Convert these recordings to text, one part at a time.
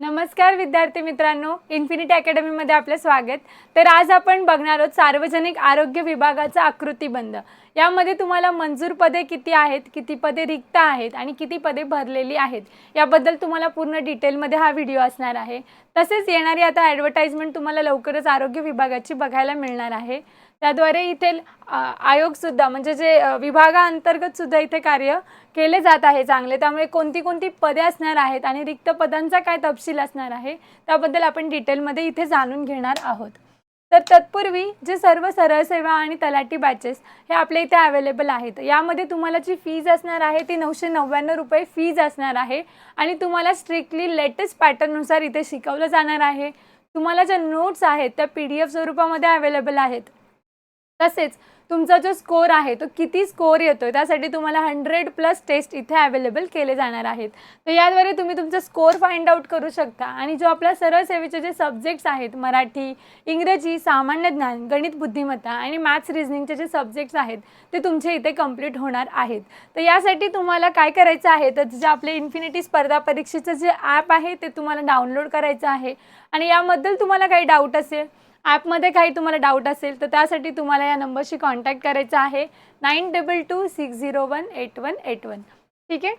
नमस्कार विद्यार्थी मित्रांनो इन्फिनिटी अकॅडमीमध्ये आपलं स्वागत. तर आज आपण बघणार आहोत सार्वजनिक आरोग्य विभागाचा आकृतीबंध यामध्ये तुम्हाला मंजूर पदे किती आहेत किती पदे रिक्त आहेत आणि किती पदे भरलेली आहेत याबद्दल तुम्हाला पूर्ण डिटेलमध्ये हा व्हिडिओ असणार आहे. तसेच येणारी आता ॲडव्हर्टाईजमेंट तुम्हाला लवकरच आरोग्य विभागाची बघायला मिळणार आहे. त्याद्वारे इथे आयोगसुद्धा म्हणजे जे विभागाअंतर्गत सुद्धा इथे कार्य केले जात आहे चांगले. त्यामुळे कोणती कोणती पदे असणार आहेत आणि रिक्त पदांचा काय तपशील असणार आहे त्याबद्दल आपण डिटेलमध्ये इथे जाणून घेणार आहोत. तर तत्पूर्वी जे सर्व सरळ सेवा आणि तलाठी बॅचेस हे आपल्या इथे अवेलेबल आहेत यामध्ये तुम्हाला जी फीज असणार आहे ती नऊशे नव्याण्णव रुपये फीज असणार आहे आणि तुम्हाला स्ट्रिक्टली लेटेस्ट पॅटर्ननुसार इथे शिकवलं जाणार आहे. तुम्हाला ज्या नोट्स आहेत त्या पी डी एफ स्वरूपामध्ये अवेलेबल आहेत. तसेच तुमचा जो स्कोर आहे तो किती स्कोर येतो आहे त्यासाठी तुम्हाला हंड्रेड प्लस टेस्ट इथे अवेलेबल केले जाणार आहेत. तर याद्वारे तुम्ही तुमचा स्कोर फाइंड आउट करू शकता. आणि जो आपल्या सरळ सेवेचे जे सब्जेक्ट्स आहेत मराठी इंग्रजी सामान्य ज्ञान गणित बुद्धिमत्ता आणि मॅथ्स रिझनिंगचे जे सब्जेक्ट्स आहेत ते तुमचे इथे कंप्लीट होणार आहेत. तर यासाठी तुम्हाला काय करायचं आहे तर जे आपले इन्फिनिटी स्पर्धा परीक्षेचं जे ॲप आहे ते तुम्हाला डाउनलोड करायचं आहे. आणि याबद्दल तुम्हाला काही डाऊट असेल ॲपमध्ये काही तुम्हाला डाऊट असेल तर त्यासाठी तुम्हाला या नंबरशी कॉन्टॅक्ट करायचा आहे. Nine double two six zero one eight one eight one. ठीक आहे?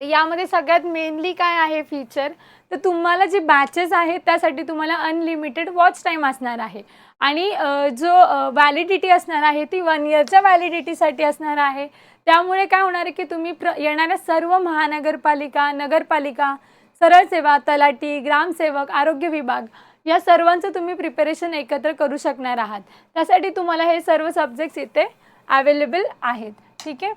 यामध्ये सगळ्यात मेनली काय आहे फीचर तर तुम्हाला जे बॅचेस आहेत त्यासाठी तुम्हाला अनलिमिटेड वॉच टाईम असणार आहे. आणि जो व्हॅलिडिटी असणार आहे ती वन इयरच्या व्हॅलिडिटीसाठी असणार आहे. त्यामुळे काय होणार आहे की तुम्ही प्र येणाऱ्या सर्व महानगरपालिका नगरपालिका सरळ सेवा तलाठी ग्रामसेवक आरोग्य विभाग या सर्वांचं तुम्ही प्रिपरेशन एकत्र करू शकणार आहात. त्यासाठी तुम्हाला हे सर्व सब्जेक्ट्स इथे अवेलेबल आहेत. ठीक आहे?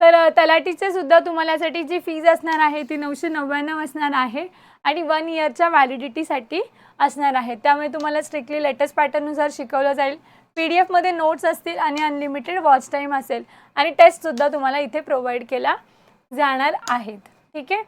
तर तलाटीचे तलाठीचे सुद्धा तुम्हाला यासाठी जी फीज असणार आहे ती नऊशे नव्याण्णव असणार आहे आणि वन इयरच्या व्हॅलिडिटीसाठी असणार आहे. त्यामुळे तुम्हाला स्ट्रिक्टली लेटेस्ट पॅटर्ननुसार शिकवलं जाईल. पी डी एफमध्ये नोट्स असतील आणि अनलिमिटेड वॉच टाईम असेल आणि टेस्टसुद्धा तुम्हाला इथे प्रोव्हाइड केला जाणार आहेत. ठीक आहे?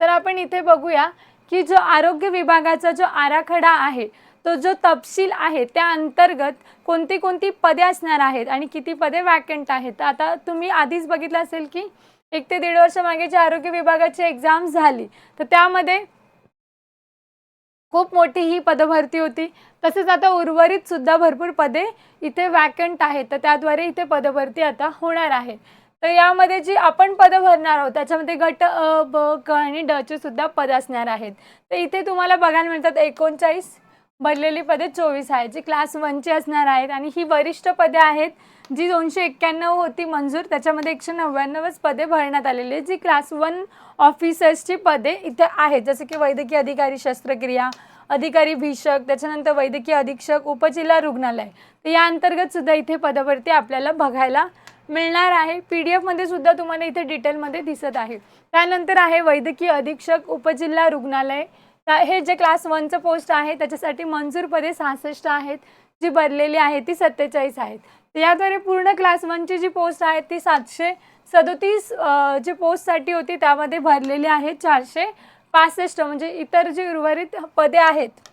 तर आपण इथे बघूया. की जो आरोग्य विभागाचा जो आराखडा आहे तो जो तपशील आहे त्या अंतर्गत कोणती कोणती पदे असणार आहेत आणि किती पदे वॅकंट आहेत? तर आता तुम्ही आधीच बघितलं असेल की एक ते दीड वर्ष मागे जी आरोग्य विभागाची एक्झाम झाली तर त्यामध्ये खूप मोठी ही पदभरती होती. तसेच आता उर्वरित सुद्धा भरपूर पदे इथे वॅकंट आहेत तर त्याद्वारे इथे पदभरती आता होणार आहे. तर यामध्ये जी आपण पदं भरणार आहोत त्याच्यामध्ये गट अ ब क आणि ड चे सुद्धा पद असणार आहेत. तर इथे तुम्हाला बघायला मिळतात एकोणचाळीस भरलेली पदे चोवीस आहेत जी क्लास वनची असणार आहेत. आणि ही वरिष्ठ पदे आहेत जी दोनशे एक्क्याण्णव होती मंजूर. त्याच्यामध्ये एकशे नव्याण्णवच पदे भरण्यात आलेली आहेत जी क्लास वन ऑफिसर्सची पदे इथे आहेत. जसं की वैद्यकीय अधिकारी शस्त्रक्रिया अधिकारी भीषक त्याच्यानंतर वैद्यकीय अधीक्षक उपजिल्हा रुग्णालय. तर या अंतर्गत सुद्धा इथे पदावरती आपल्याला बघायला मिळणार आहे. पी डी एफमध्ये सुद्धा तुम्हाला इथे डिटेलमध्ये दिसत आहे. त्यानंतर आहे वैद्यकीय अधीक्षक उपजिल्हा रुग्णालय. हे जे क्लास वनचं पोस्ट आहे त्याच्यासाठी मंजूर पदे सहासष्ट आहेत. जी भरलेली आहे ती सत्तेचाळीस आहेत. याद्वारे पूर्ण क्लास वनची जी पोस्ट आहे ती सातशे सदोतीस जी पोस्टसाठी होती त्यामध्ये भरलेली आहे चारशे पासष्ट. म्हणजे इतर जी उर्वरित पदे आहेत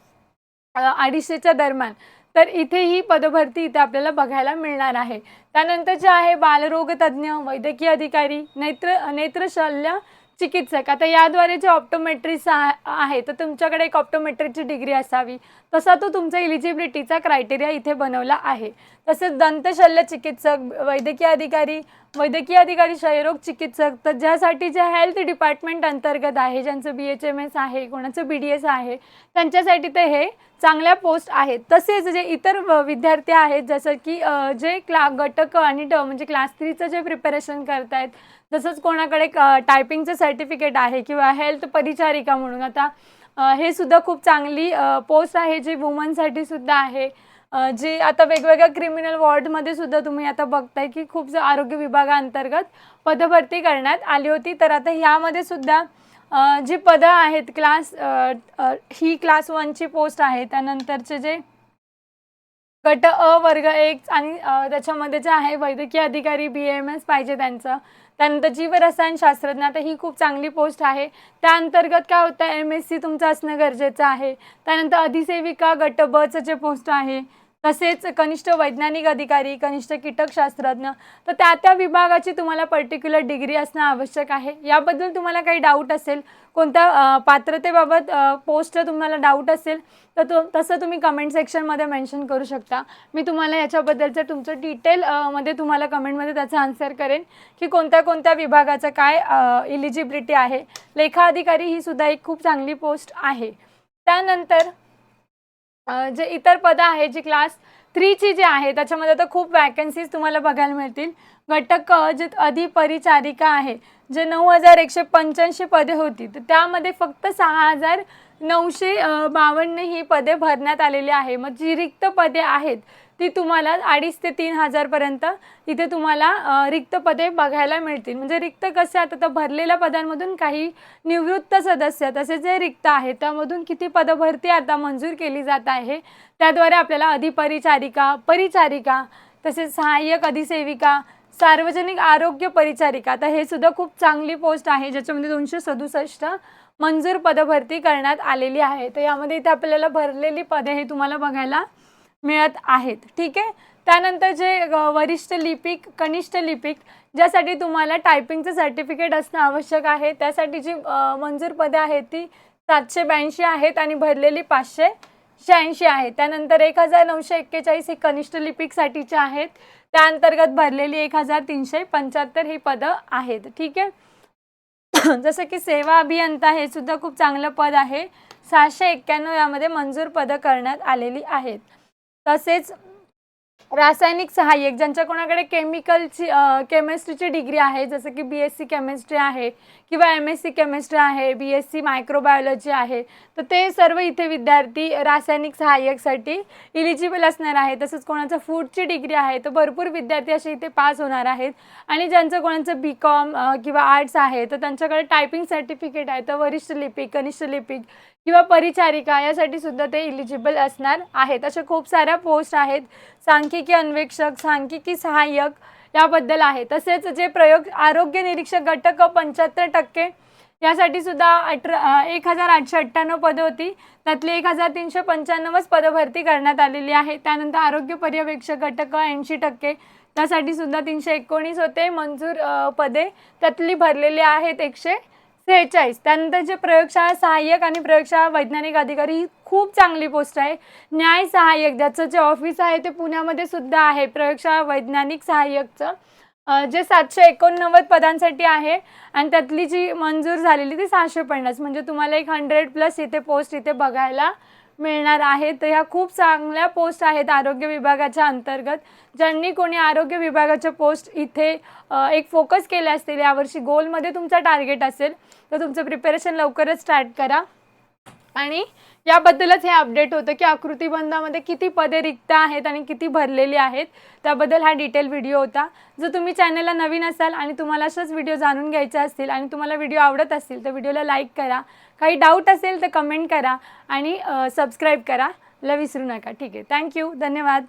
अडीचशेच्या दरम्यान. तर इथे ही पदभरती इथे आपल्याला बघायला मिळणार आहे. त्यानंतर जे आहे बालरोगतज्ञ वैद्यकीय अधिकारी नेत्र नेत्रशल्य चिकित्सक. आता याद्वारे जे ऑप्टोमेट्रिस्ट आहे तर तुमच्याकडे एक ऑप्टोमेट्रिकची डिग्री असावी. तसा तो तुमचा इलिजिबिलिटीचा क्रायटेरिया इथे बनवला आहे. तसेच दंतशल्य चिकित्सक वैद्यकीय अधिकारी वैद्यकीय अधिकारी क्षयरोग चिकित्सक तर ज्यासाठी जे हेल्थ डिपार्टमेंट अंतर्गत आहे ज्यांचं बी एच एम एस आहे कोणाचं बी डी एस आहे त्यांच्यासाठी ते हे चांगल्या पोस्ट आहेत. तसेच जे इतर व- विद्यार्थी आहेत जसं की जे क्ला गटक आणि ड म्हणजे क्लास थ्रीचं जे प्रिपरेशन करत आहेत तसंच कोणाकडे टायपिंगचं सर्टिफिकेट आहे किंवा हेल्थ परिचारिका म्हणून. आता हे सुद्धा खूप चांगली पोस्ट आहे जी वुमनसाठी सुद्धा आहे. जे जी आता वेगवेगळ्या क्रिमिनल वॉर्डमध्ये सुद्धा तुम्ही आता बघताय की खूप आरोग्य विभागाअंतर्गत पदभरती करण्यात आली होती. तर आता ह्यामध्ये सुद्धा जी पदं आहेत क्लास ही क्लास वनची पोस्ट आहे. त्यानंतरचे जे गट अ वर्ग एक आणि त्याच्यामध्ये जे आहे वैद्यकीय अधिकारी बी एम एस पाहिजे त्यांचं. त्यानंतर जीवरसायन शास्त्रज्ञ आता ही खूप चांगली पोस्ट आहे. त्या अंतर्गत काय होतं एम एस सी तुमचं असणं गरजेचं आहे. त्यानंतर अधिसेविका गट बचं जे पोस्ट आहे. तसेच कनिष्ठ वैज्ञानिक अधिकारी कनिष्ठ कीटकशास्त्रज्ञ तर त्या त्या विभागाची तुम्हाला पर्टिक्युलर डिग्री असणं आवश्यक आहे. याबद्दल तुम्हाला काही डाऊट असेल कोणत्या पात्रतेबाबत पोस्ट तुम्हाला डाऊट असेल तर तो तसं तुम्ही कमेंट सेक्शनमध्ये मेन्शन करू शकता. मी तुम्हाला याच्याबद्दलचं तुमचं डिटेल मध्ये तुम्हाला कमेंटमध्ये त्याचा आन्सर करेन की कोणत्या कोणत्या विभागाचं काय इलिजिबिलिटी आहे. लेखा अधिकारी ही सुद्धा एक खूप चांगली पोस्ट आहे. त्यानंतर जे इतर पदं आहेत जी क्लास थ्रीची जी आहे त्याच्यामध्ये तर खूप वॅकन्सीज तुम्हाला बघायला मिळतील. घटक क जे अधिपरिचारिका आहे जे नऊ हजार एकशे पंच्याऐंशी पदे होती तर त्यामध्ये फक्त सहा हजार नऊशे बावन्न ही पदे भरण्यात आलेली आहे. मग जी रिक्त पदे आहेत ती तुम्हाला अडीच ते तीन हजारपर्यंत इथे तुम्हाला रिक्त पदे बघायला मिळतील. म्हणजे रिक्त कसे आता तर भरलेल्या पदांमधून काही निवृत्त सदस्य तसेच जे रिक्त आहेत त्यामधून किती पदं भरती आता मंजूर केली जात आहे त्याद्वारे आपल्याला अधिपरिचारिका परिचारिका तसेच सहाय्यक अधिसेविका सार्वजनिक आरोग्य परिचारिका आता हे सुद्धा खूप चांगली पोस्ट आहे ज्याच्यामध्ये दोनशे सदुसष्ट मंजूर पदभरती करण्यात आलेली आहे. तर यामध्ये इथे आपल्याला भरलेली पदे हे तुम्हाला बघायला मिळत आहेत. ठीक आहे? त्यानंतर जे वरिष्ठ लिपिक कनिष्ठ लिपिक ज्यासाठी तुम्हाला टायपिंगचं सर्टिफिकेट असणं आवश्यक आहे त्यासाठी जी मंजूर पदे आहेत ती सातशे ब्याऐंशी आहेत आणि भरलेली पाचशे शहाऐंशी आहे त्यानंतर एक हजार नऊशे एक्केचाळीस ही कनिष्ठ लिपिकसाठीचे आहेत. त्या अंतर्गत भरलेली एक हजार तीनशे पंच्याहत्तर ही पदं आहेत. ठीक आहे? जसं की सेवा अभियंता हे सुद्धा खूप चांगलं पद आहे. सहाशे एक्क्याण्णव यामध्ये मंजूर पदं करण्यात आलेली आहेत. तसेच रासायनिक सहाय्यक ज्यांच्या कोणाकडे केमिकलची केमिस्ट्रीची डिग्री आहे जसं की बी एस सी केमिस्ट्री आहे किंवा एम एस सी केमिस्ट्री आहे बी एस सी मायक्रोबायोलॉजी आहे तर ते सर्व इथे विद्यार्थी रासायनिक सहाय्यकसाठी इलिजिबल असणार आहे तसंच कोणाचं फूडची डिग्री आहे तर भरपूर विद्यार्थी असे इथे पास होणार आहेत. आणि ज्यांचं कोणाचं बी कॉम किंवा आर्ट्स आहे तर त्यांच्याकडे टायपिंग सर्टिफिकेट आहे तर वरिष्ठ लिपिक कनिष्ठ लिपिक किंवा परिचारिका यासाठी सुद्धा ते इलिजिबल असणार आहेत. अशा खूप साऱ्या पोस्ट आहेत. सांख्यिकी अन्वेषक सांख्यिकी सहाय्यक याबद्दल आहे. तसेच जे प्रयोग आरोग्य निरीक्षक घटक पंच्याहत्तर टक्के यासाठी सुद्धा अठरा एक हजार आठशे अठ्ठ्याण्णव पदं होती. त्यातली एक हजार तीनशे पंच्याण्णवच पदं भरती करण्यात आलेली आहे. त्यानंतर आरोग्य पर्यवेक्षक घटक ऐंशी टक्के त्यासाठी सुद्धा तीनशे एकोणीस होते. मंजूर पदे त्यातली भरलेली आहेत एकशे त्रेचाळीस. त्यानंतर जे प्रयोगशाळा सहाय्यक आणि प्रयोगशाळा वैज्ञानिक अधिकारी ही खूप चांगली पोस्ट आहे. न्याय सहाय्यक ज्याचं जे ऑफिस आहे ते पुण्यामध्ये सुद्धा आहे प्रयोगशाळा वैज्ञानिक सहाय्यकचं. जे सातशे एकोणनव्वद पदांसाठी आहे आणि त्यातली जी मंजूर झालेली ती सहाशे पन्नास. म्हणजे तुम्हाला एक हंड्रेड प्लस इथे पोस्ट इथे बघायला मिळणार आहे. तर ह्या खूप चांगल्या पोस्ट आहेत आरोग्य विभागाच्या अंतर्गत. ज्यांनी कोणी आरोग्य विभागाच्या पोस्ट इथे एक फोकस केले असतील यावर्षी गोलमध्ये तुमचा टार्गेट असेल तर तुमचं प्रिपरेशन लवकरच स्टार्ट करा. आणि याबद्दलच हे अपडेट होतं की आकृतीबंधामध्ये किती पदे रिक्त आहेत आणि किती भरलेली आहेत. त्याबद्दल हा डिटेल व्हिडिओ होता. जर तुम्ही चॅनलला नवीन असाल आणि तुम्हाला अशाच व्हिडिओ जाणून घ्यायचे असतील आणि तुम्हाला व्हिडिओ आवडत असतील तर व्हिडिओला लाईक करा. काही डाऊट असेल तर कमेंट करा आणि सबस्क्राईब करा. ला विसरू नका. ठीक आहे. थँक्यू धन्यवाद.